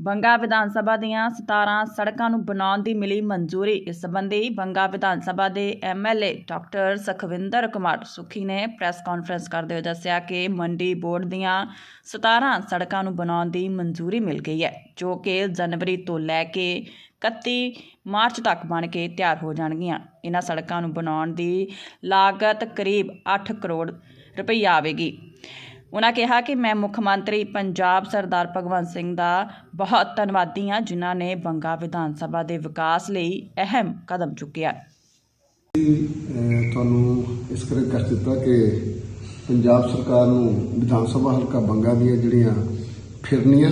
ਬੰਗਾ ਵਿਧਾਨ ਸਭਾ ਦੀਆਂ 17 ਸੜਕਾਂ ਨੂੰ ਬਣਾਉਣ ਦੀ ਮਿਲੀ ਮਨਜ਼ੂਰੀ। ਇਸ ਸੰਬੰਧੀ ਬੰਗਾ ਵਿਧਾਨ ਸਭਾ ਦੇ ਐਮਐਲਏ ਡਾਕਟਰ ਸਖਵਿੰਦਰ ਕੁਮਾਰ ਸੁਖੀ ਨੇ ਪ੍ਰੈਸ ਕਾਨਫਰੰਸ ਕਰਦੇ ਹੋਏ ਦੱਸਿਆ ਕਿ ਮੰਡੀ ਬੋਰਡ ਦੀਆਂ 17 ਸੜਕਾਂ ਨੂੰ ਬਣਾਉਣ ਦੀ ਮਨਜ਼ੂਰੀ ਮਿਲ ਗਈ ਹੈ, ਜੋ ਕਿ ਜਨਵਰੀ ਤੋਂ ਲੈ ਕੇ 31 ਮਾਰਚ ਤੱਕ ਬਣ ਕੇ ਤਿਆਰ ਹੋ ਜਾਣਗੀਆਂ। ਇਹਨਾਂ ਸੜਕਾਂ ਨੂੰ ਬਣਾਉਣ ਦੀ ਲਾਗਤ ਕਰੀਬ 8 ਕਰੋੜ ਰੁਪਈਆ ਆਵੇਗੀ। ਉਹਨਾਂ ਕਿਹਾ ਕਿ ਮੈਂ ਮੁੱਖ ਮੰਤਰੀ ਪੰਜਾਬ ਸਰਦਾਰ ਭਗਵੰਤ ਸਿੰਘ ਦਾ ਬਹੁਤ ਧੰਨਵਾਦੀ ਹਾਂ, ਜਿਨ੍ਹਾਂ ਨੇ ਬੰਗਾ ਵਿਧਾਨ ਸਭਾ ਦੇ ਵਿਕਾਸ ਲਈ ਅਹਿਮ ਕਦਮ ਚੁੱਕਿਆ। ਤੁਹਾਨੂੰ ਇਸ ਕਰਕੇ ਕਰ ਦਿੱਤਾ ਕਿ ਪੰਜਾਬ ਸਰਕਾਰ ਨੂੰ ਵਿਧਾਨ ਸਭਾ ਹਲਕਾ ਬੰਗਾ ਦੀਆਂ ਜਿਹੜੀਆਂ ਫਿਰਨੀਆਂ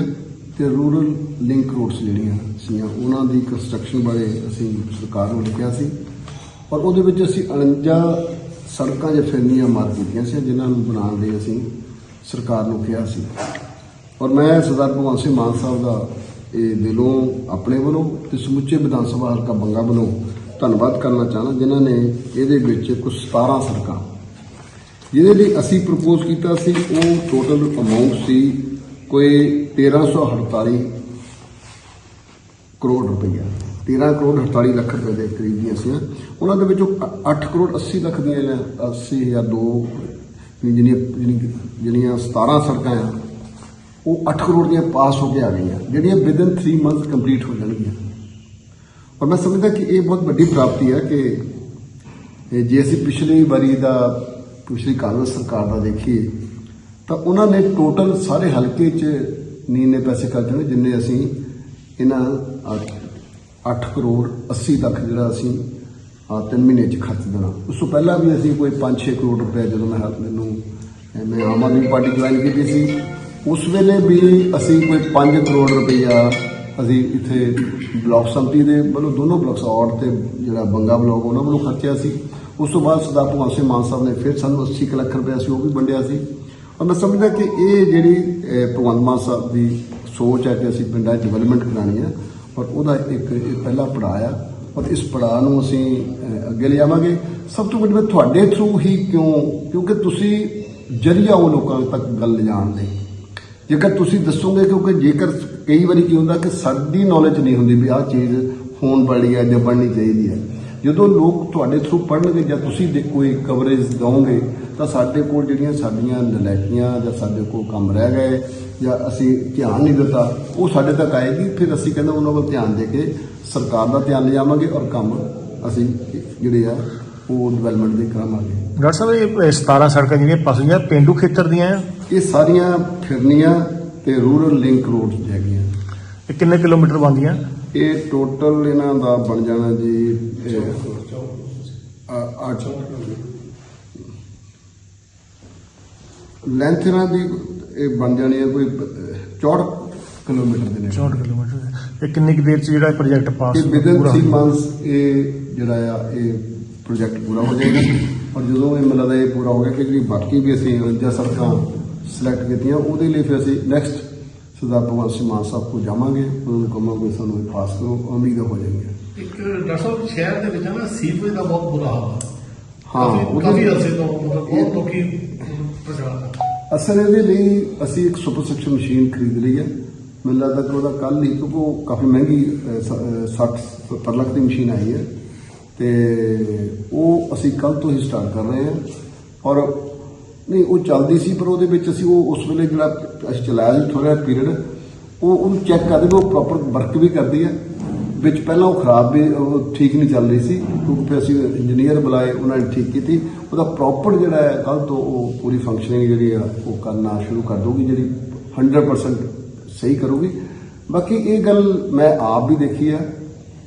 ਤੇ ਰੂਰਲ ਲਿੰਕ ਰੋਡਸ ਜਿਹੜੀਆਂ ਸੀਆਂ ਉਹਨਾਂ ਦੀ ਕੰਸਟਰਕਸ਼ਨ ਬਾਰੇ ਅਸੀਂ ਸਰਕਾਰ ਨੂੰ ਲਿਖਿਆ ਸੀ। ਪਰ ਉਹਦੇ ਵਿੱਚ ਅਸੀਂ 49 ਸੜਕਾਂ ਜਾਂ ਫਿਰਨੀਆਂ ਮਾਰ ਦਿੱਤੀਆਂ ਸੀ, ਜਿਨ੍ਹਾਂ ਨੂੰ ਬਣਾਉਣ ਲਈ ਅਸੀਂ ਸਰਕਾਰ ਨੂੰ ਕਿਹਾ ਸੀ। ਔਰ ਮੈਂ ਸਰਦਾਰ ਭਗਵੰਤ ਸਿੰਘ ਮਾਨ ਸਾਹਿਬ ਦਾ ਇਹ ਦਿਲੋਂ ਆਪਣੇ ਵੱਲੋਂ ਤੇ ਸਮੁੱਚੇ ਵਿਧਾਨ ਸਭਾ ਹਲਕਾ ਬੰਗਾ ਵੱਲੋਂ ਧੰਨਵਾਦ ਕਰਨਾ ਚਾਹਨਾ, ਜਿਨ੍ਹਾਂ ਨੇ ਇਹਦੇ ਵਿੱਚ ਕੁਝ 17 ਸੜਕਾਂ। ਜਿਹਦੇ ਲਈ ਅਸੀਂ ਪ੍ਰਪੋਜ਼ ਕੀਤਾ ਸੀ, ਉਹ ਟੋਟਲ ਅਮਾਉਂਟ ਸੀ ਕੋਈ 1348 ਕਰੋੜ ਰੁਪਈਆ। 13 ਕਰੋੜ 48 ਲੱਖ ਰੁਪਏ ਦੇ ਕਰੀਬ ਦੀਆਂ ਸੀ ਉਹਨਾਂ ਦੇ ਵਿੱਚੋਂ 8 ਕਰੋੜ 80 ਲੱਖ ਦੀਆਂ ਨੇ 80 ਜਾਂ 2 ਜਿਹੜੀਆਂ ਜਿਹੜੀਆਂ- ਜਿਹੜੀਆਂ 17 ਸੜਕਾਂ ਆ, ਉਹ 8 ਕਰੋੜ ਦੀਆਂ ਪਾਸ ਹੋ ਕੇ ਆ ਗਈਆਂ, ਜਿਹੜੀਆਂ ਵਿਦਨ 3 ਮੰਥ ਕੰਪਲੀਟ ਹੋ ਜਾਣਗੀਆਂ। ਔਰ ਮੈਂ ਸਮਝਦਾ ਕਿ ਇਹ ਬਹੁਤ ਵੱਡੀ ਪ੍ਰਾਪਤੀ ਹੈ ਕਿ ਜੇ ਅਸੀਂ ਪਿਛਲੀ ਵਾਰੀ ਦਾ, ਪਿਛਲੀ ਕਾਂਗਰਸ ਸਰਕਾਰ ਦਾ ਦੇਖੀਏ, ਤਾਂ ਉਹਨਾਂ ਨੇ ਟੋਟਲ ਸਾਰੇ ਹਲਕੇ 'ਚ ਨੀਨੇ ਪੈਸੇ ਖਰਚੇ ਨੇ ਜਿੰਨੇ ਅਸੀਂ ਇਹਨਾਂ 8 ਕਰੋੜ 80 ਲੱਖ ਜਿਹੜਾ ਅਸੀਂ ਆ, ਤਿੰਨ ਮਹੀਨੇ 'ਚ ਖਰਚ ਦੇਣਾ। ਉਸ ਤੋਂ ਪਹਿਲਾਂ ਵੀ ਅਸੀਂ ਕੋਈ 5-6 ਕਰੋੜ ਰੁਪਏ ਜਦੋਂ ਮੈਂ ਹੱਥ ਮੈਨੂੰ, ਅਹ ਮੈਂ ਆਮ ਆਦਮੀ ਪਾਰਟੀ ਜੁਆਇਨ ਕੀਤੀ ਸੀ, ਉਸ ਵੇਲੇ ਵੀ ਅਸੀਂ ਕੋਈ 5 ਕਰੋੜ ਰੁਪਈਆ ਅਸੀਂ ਇੱਥੇ ਬਲਾਕ ਸੰਮਤੀ ਦੇ ਵੱਲੋਂ ਦੋਨੋਂ ਬਲਾਕਸ ਔੜ ਤੇ ਜਿਹੜਾ ਬੰਗਾ ਬਲਾਕ ਉਹਨਾਂ ਵੱਲੋਂ ਖਰਚਿਆ ਸੀ। ਉਸ ਤੋਂ ਬਾਅਦ ਸਰਦਾਰ ਭਗਵੰਤ ਸਿੰਘ ਮਾਨ ਸਾਹਿਬ ਨੇ ਫਿਰ ਸਾਨੂੰ 80 ਕੁ ਲੱਖ ਰੁਪਏ ਸੀ, ਉਹ ਵੀ ਵੰਡਿਆ ਸੀ। ਔਰ ਮੈਂ ਸਮਝਦਾ ਕਿ ਇਹ ਜਿਹੜੀ ਭਗਵੰਤ ਮਾਨ ਸਾਹਿਬ ਦੀ ਸੋਚ ਹੈ ਕਿ ਅਸੀਂ ਪਿੰਡਾਂ 'ਚ ਡਿਵੈਲਪਮੈਂਟ ਕਰਾਉਣੀ ਹੈ, ਔਰ ਉਹਦਾ ਇੱਕ, ਇਹ ਪਹਿਲਾ ਪੜਾਅ ਆ। ਔਰ ਇਸ ਪੜਾਅ ਨੂੰ ਅਸੀਂ ਅੱਗੇ ਲਿਆਵਾਂਗੇ। ਸਭ ਤੋਂ ਵੱਡੀ ਮੈਂ ਤੁਹਾਡੇ ਥਰੂ ਹੀ ਕਿਉਂ, ਕਿਉਂਕਿ ਤੁਸੀਂ ਜਰੀਆ ਉਹ ਲੋਕਾਂ ਤੱਕ ਗੱਲ ਲਿਜਾਣ ਲਈ। ਜੇਕਰ ਤੁਸੀਂ ਦੱਸੋਗੇ, ਕਿਉਂਕਿ ਜੇਕਰ ਕਈ ਵਾਰੀ ਕੀ ਹੁੰਦਾ ਕਿ ਸਾਡੀ ਨੌਲੇਜ ਨਹੀਂ ਹੁੰਦੀ ਵੀ ਆਹ ਚੀਜ਼ ਹੋਣ ਵਾਲੀ ਹੈ ਜਾਂ ਬਣਨੀ ਚਾਹੀਦੀ ਹੈ ਜਦੋਂ ਲੋਕ ਤੁਹਾਡੇ ਥਰੂ ਪੜ੍ਹਨਗੇ ਜਾਂ ਤੁਸੀਂ ਦੇ ਕੋਈ ਕਵਰੇਜ ਦਿਓਗੇ ਤਾਂ ਸਾਡੇ ਕੋਲ ਜਿਹੜੀਆਂ ਸਾਡੀਆਂ ਨਲਾਇਕੀਆਂ ਜਾਂ ਸਾਡੇ ਕੋਲ ਕੰਮ ਰਹਿ ਗਏ ਜਾਂ ਅਸੀਂ ਧਿਆਨ ਨਹੀਂ ਦਿੱਤਾ ਉਹ ਸਾਡੇ ਤੱਕ ਆਏਗੀ ਫਿਰ ਅਸੀਂ ਕਹਿੰਦੇ ਉਹਨਾਂ ਵੱਲ ਧਿਆਨ ਦੇ ਕੇ ਸਰਕਾਰ ਦਾ ਧਿਆਨ ਲਿਜਾਵਾਂਗੇ ਔਰ ਕੰਮ ਅਸੀਂ ਜਿਹੜੇ ਆ ਉਹ ਡਿਵੈਲਪਮੈਂਟ ਦੇ ਕਰਾਵਾਂਗੇ। ਡਾਕਟਰ ਸਾਹਿਬ ਇਹ 17 ਸੜਕਾਂ ਜਿਹੜੀਆਂ ਪਸਲੀਆਂ ਪਿੰਡੂ ਖੇਤਰ ਦੀਆਂ ਆ? ਇਹ ਸਾਰੀਆਂ ਫਿਰਨੀਆਂ ਤੇ ਰੂਰਲ ਲਿੰਕ ਰੋਡਸ ਹੈਗੀਆਂ। ਇਹ ਕਿੰਨੇ ਕਿਲੋਮੀਟਰ ਬਣਦੀਆਂ? ਇਹ ਟੋਟਲ ਇਹਨਾਂ ਦਾ ਬਣ ਜਾਣਾ ਜੀ ਲੈਂਥ ਇਹਨਾਂ ਦੀ ਇਹ ਬਣ ਜਾਣੀ ਹੈ ਕੋਈ 64 ਕਿਲੋਮੀਟਰ ਦੇ ਨੇ 64 ਕਿਲੋਮੀਟਰ ਇਹ ਕਿੰਨੀ ਕੁ ਦੇਰ ਚ ਜਿਹੜਾ ਪ੍ਰੋਜੈਕਟ ਪਾਸ ਇਹ ਵਿਦਨ ਪੂਰਾ 3 ਹੋ ਮੰਥਸ ਇਹ ਜਿਹੜਾ ਆ ਇਹ ਪ੍ਰੋਜੈਕਟ ਪੂਰਾ ਹੋ ਜਾਏਗਾ। ਔਰ ਜਦੋਂ ਇਹ ਮਿਲਦਾ ਇਹ ਪੂਰਾ ਹੋ ਗਿਆ ਕਿ ਜਿਹੜੀ ਬਾਕੀ ਵੀ ਅਸੀਂ ਜਾਂ ਸੜਕਾਂ ਸਿਲੈਕਟ ਕੀਤੀਆਂ ਉਹਦੇ ਲਈ ਫਿਰ ਅਸੀਂ ਨੈਕਸਟ ਸਰਦਾਰ ਭਗਵੰਤ ਸਿੰਘ ਮਾਨ ਸਾਹਿਬ ਕੋਲ ਜਾਵਾਂਗੇ ਉਹਨਾਂ ਨੂੰ ਕਹਾਂਗੇ ਸਾਨੂੰ ਇਹ ਪਾਸ ਕਰੋ ਉਮੀਦ ਹੋ ਜਾਏਗੀ ਇੱਕ ਡਾਕਟਰ ਸਾਹਿਬ ਸ਼ਹਿਰ ਦੇ ਵਿੱਚ ਨਾ ਸੀਵਰੇਜ ਦਾ ਬਹੁਤ ਬੁਰਾ ਹਾਲ ਹੈ ਹਾਂ, ਕਾਫੀ- ਉਹਦੇ- ਕਾਫੀ ਅਰਸੇ ਤੋਂ ਮਤਲਬ ਬਹੁਤ ਲੋਕੀ ਪਰੇਸ਼ਾਨ ਹੈ ਅਸਲ ਇਹਦੇ ਲਈ ਅਸੀਂ ਇੱਕ ਸੁਪਰ ਸੈਕਸ਼ਨ ਮਸ਼ੀਨ ਖਰੀਦ ਲਈ ਹੈ। ਮੈਨੂੰ ਲੱਗਦਾ ਕਿ ਉਹਦਾ ਕੱਲ ਹੀ ਕਿਉਂਕਿ ਉਹ ਕਾਫੀ ਮਹਿੰਗੀ 60 70 ਲੱਖ ਦੀ ਮਸ਼ੀਨ ਆਈ ਹੈ। ਤੇ ਉਹ ਅਸੀਂ ਕੱਲ ਤੋਂ ਹੀ ਸਟਾਰਟ ਕਰ ਰਹੇ ਹਾਂ। ਔਰ ਨਹੀਂ, ਉਹ ਚੱਲਦੀ ਸੀ, ਪਰ ਉਹਦੇ ਵਿੱਚ ਅਸੀਂ ਉਹ ਉਸ ਵੇਲੇ ਜਿਹੜਾ ਅਸੀਂ ਚਲਾਇਆ ਸੀ ਥੋੜਾ ਪੀਰੀਅਡ ਉਹ ਉਹਨੂੰ ਚੈੱਕ ਕਰਦੇ ਵੀ ਉਹ ਪ੍ਰੋਪਰ ਵਰਕ ਵੀ ਕਰਦੀ ਹੈ ਵਿੱਚ ਪਹਿਲਾਂ ਉਹ ਖਰਾਬ ਵੀ, ਉਹ ਠੀਕ ਨਹੀਂ ਚੱਲ ਰਹੀ ਸੀ, ਕਿਉਂਕਿ ਫਿਰ ਅਸੀਂ ਇੰਜੀਨੀਅਰ ਬੁਲਾਏ, ਉਹਨਾਂ ਨੇ ਠੀਕ ਕੀਤੀ। ਉਹਦਾ ਪ੍ਰੋਪਰ ਜਿਹੜਾ ਹੈ ਕੱਲ ਤੋਂ ਉਹ ਪੂਰੀ ਫੰਕਸ਼ਨਿੰਗ ਜਿਹੜੀ ਆ, ਉਹ ਕਰਨਾ ਸ਼ੁਰੂ ਕਰ ਦੋਗੀ ਜਿਹੜੀ 100% ਸਹੀ ਕਰੂਗੀ। ਬਾਕੀ ਇਹ ਗੱਲ ਮੈਂ ਆਪ ਵੀ ਦੇਖੀ ਆ,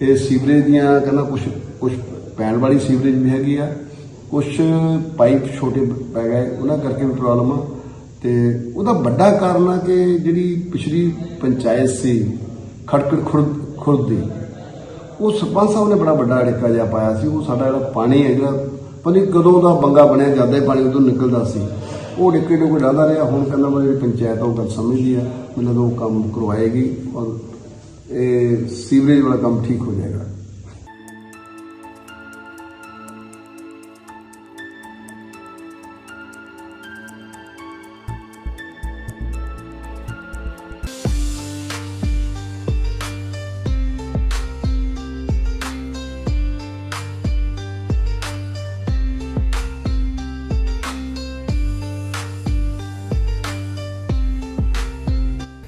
ਇਹ ਸੀਵਰੇਜ ਦੀਆਂ, ਕਹਿੰਦਾ ਕੁਝ ਕੁਝ ਪੈਣ ਵਾਲੀ ਸੀਵਰੇਜ ਵੀ ਹੈਗੀ ਆ। ਕੁਝ ਪਾਈਪ ਛੋਟੇ ਪੈ ਗਏ, ਉਹਨਾਂ ਕਰਕੇ ਵੀ ਪ੍ਰੋਬਲਮ ਆ। ਤੇ ਉਹਦਾ ਵੱਡਾ ਕਾਰਨ ਆ ਕਿ ਜਿਹੜੀ ਪਿਛਲੀ ਪੰਚਾਇਤ ਸੀ, ਖੜਕੜ ਖੁਰਦ ਖੁਰਦ ਦੀ, ਉਹ ਸਰਪੰਚ ਸਾਹਿਬ ਨੇ ਬੜਾ ਵੱਡਾ ਅੜਿੱਕਾ ਜਿਹਾ ਪਾਇਆ ਸੀ। ਉਹ ਸਾਡਾ ਜਿਹੜਾ ਪਾਣੀ ਹੈ, ਜਿਹੜਾ ਪਤਾ ਕਦੋਂ ਦਾ ਬੰਗਾ ਬਣਿਆ, ਜਾਂਦਾ ਹੀ ਪਾਣੀ ਉਦੋਂ ਨਿਕਲਦਾ ਸੀ। ਉਹ ਡਿੱਕੇ ਡੁੱਕੇ ਡਾਦਾ ਰਿਹਾ। ਹੁਣ ਕਹਿੰਦਾ ਮੈਂ ਜਿਹੜੀ ਪੰਚਾਇਤ ਆ, ਉਹ ਗੱਲ ਸਮਝਦੀ ਆ। ਮੈਨੂੰ ਲੱਗਦਾ ਉਹ ਕੰਮ ਕਰਵਾਏਗੀ, ਔਰ ਇਹ ਸੀਵਰੇਜ ਵਾਲਾ ਕੰਮ ਠੀਕ ਹੋ ਜਾਏਗਾ।